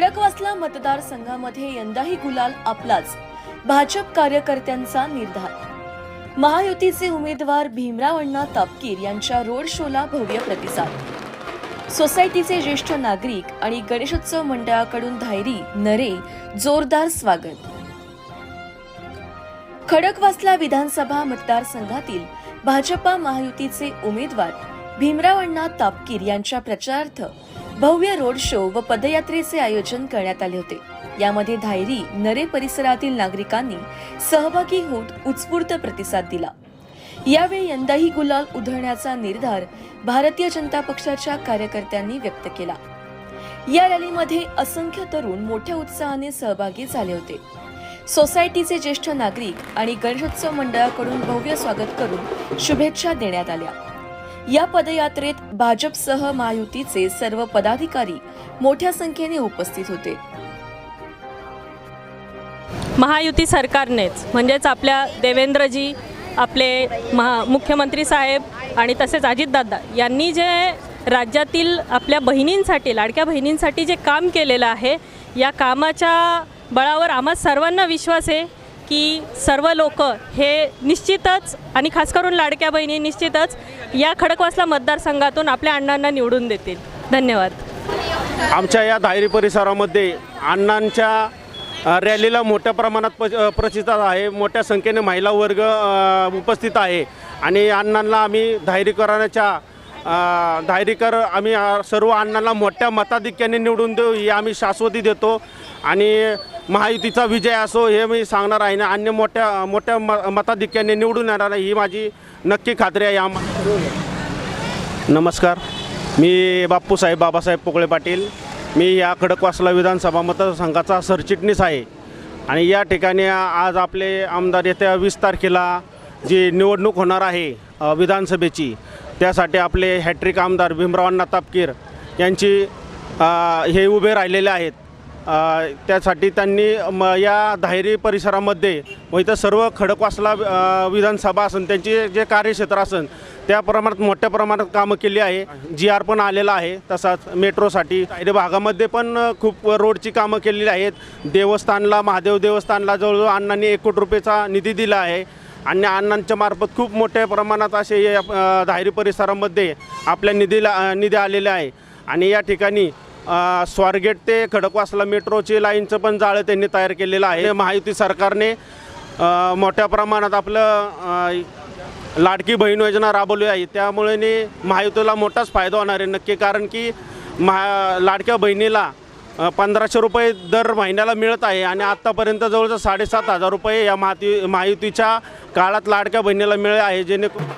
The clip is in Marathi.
खडकवासला मतदारसंघामध्ये यंदाही गुलाल आपलाच. भाजप कार्यकर्त्यांचा निर्धार. महायुतीचे उमेदवार भीमराव अण्णा तापकीर यांच्या रोड शोला भव्य प्रतिसाद. सोसायटीचे ज्येष्ठ नागरिक आणि गणेशोत्सव मंडळाकडून धायरी नरे जोरदार स्वागत. खडकवासला विधानसभा मतदारसंघातील भाजपा महायुतीचे उमेदवार भीमराव अण्णा तापकीर यांच्या प्रचारार्थ भव्य रोड शो व पदयात्रेचे आयोजन करण्यात आले होते. यामध्ये धायरी नरे परिसरातील नागरिकांनी सहभागी होत उत्स्फूर्त प्रतिसाद दिला. यावेळी यंदाही गुलाल उधळण्याचा निर्धार भारतीय जनता पक्षाच्या कार्यकर्त्यांनी व्यक्त केला. या रॅलीमध्ये असंख्य तरुण मोठ्या उत्साहाने सहभागी झाले होते. सोसायटीचे ज्येष्ठ नागरिक आणि गणेशोत्सव मंडळाकडून भव्य स्वागत करून शुभेच्छा देण्यात आल्या. या पदयात्रेत भाजपसह महायुतीचे सर्व पदाधिकारी मोठ्या संख्येने उपस्थित होते. महायुती सरकारनेच म्हणजेच आपल्या देवेंद्रजी आपले महा मुख्यमंत्री साहेब आणि तसेच अजितदादा यांनी जे राज्यातील आपल्या बहिणींसाठी लाडक्या बहिणींसाठी जे काम केलेलं आहे या कामाच्या बळावर आम्हा सर्वांना विश्वास आहे. की सर्व लोक हे निश्चितच आणि खास करून लाडक्या बहिणी निश्चितच या खडकवासला मतदारसंघातून आपल्या अण्णांना निवडून देतील. धन्यवाद. आमच्या या दायरी परिसरामध्ये अण्णांच्या रॅलीला मोठ्या प्रमाणात प प्रतिसाद आहे. मोठ्या संख्येने महिला वर्ग उपस्थित आहे. आणि अण्णांना आम्ही धायरीकरणाच्या धायरीकर आम्ही सर्व अण्णांना मोठ्या मताधिक्याने निवडून देऊ ही आम्ही शाश्वती देतो. आणि महायुतीचा विजय असो हे मी सांगणार आहे ना. अन्य मोठ्या मोठ्या म मताधिक्याने निवडून येणार आहे ही माझी नक्की खात्री आहे. आम नमस्कार. मी बाप्पूसाहेब बाबासाहेब पोकळे पाटील. मी या खडकवासला विधानसभा मतदारसंघाचा सरचिटणीस आहे. आणि या ठिकाणी आज आपले आमदार येत्या वीस तारखेला जी निवडणूक होणार आहे विधानसभेची त्यासाठी आपले हॅट्रिक आमदार भीमरावांना तापकीर यांची हे उभे राहिलेले आहेत. त्यासाठी त्यांनी म या धायरी परिसरामध्ये व इथं सर्व खडकवासला विधानसभा असन त्यांचे जे कार्यक्षेत्र असन त्या प्रमाणात मोठ्या प्रमाणात कामं केली आहे. जी आर पण आलेला आहे तसाच मेट्रोसाठी. धायरी भागामध्ये पण खूप रोडची कामं केलेली आहेत. देवस्थानला महादेव देवस्थानला जवळजवळ अण्णांनी एक कोटी रुपयेचा निधी दिला आहे. आणि अण्णांच्या मार्फत खूप मोठ्या प्रमाणात असे या धायरी परिसरामध्ये आपल्या निधीला निधी आलेले आहे. आणि या ठिकाणी स्वारगेट ते खडकवासला मेट्रोची लाईनचं पण जाळं त्यांनी तयार केलेलं आहे. महायुती सरकारने मोठ्या प्रमाणात आपलं लाडकी बहीण योजना राबवली आहे. त्यामुळे ने महायुतीला मोठाच फायदा होणार आहे नक्की. कारण की महा लाडक्या बहिणीला पंधराशे रुपये दर महिन्याला मिळत आहे आणि आत्तापर्यंत जवळजवळ साडेसात हजार रुपये या महाती महायुतीच्या काळात लाडक्या बहिणीला मिळत आहे. जेणेकरून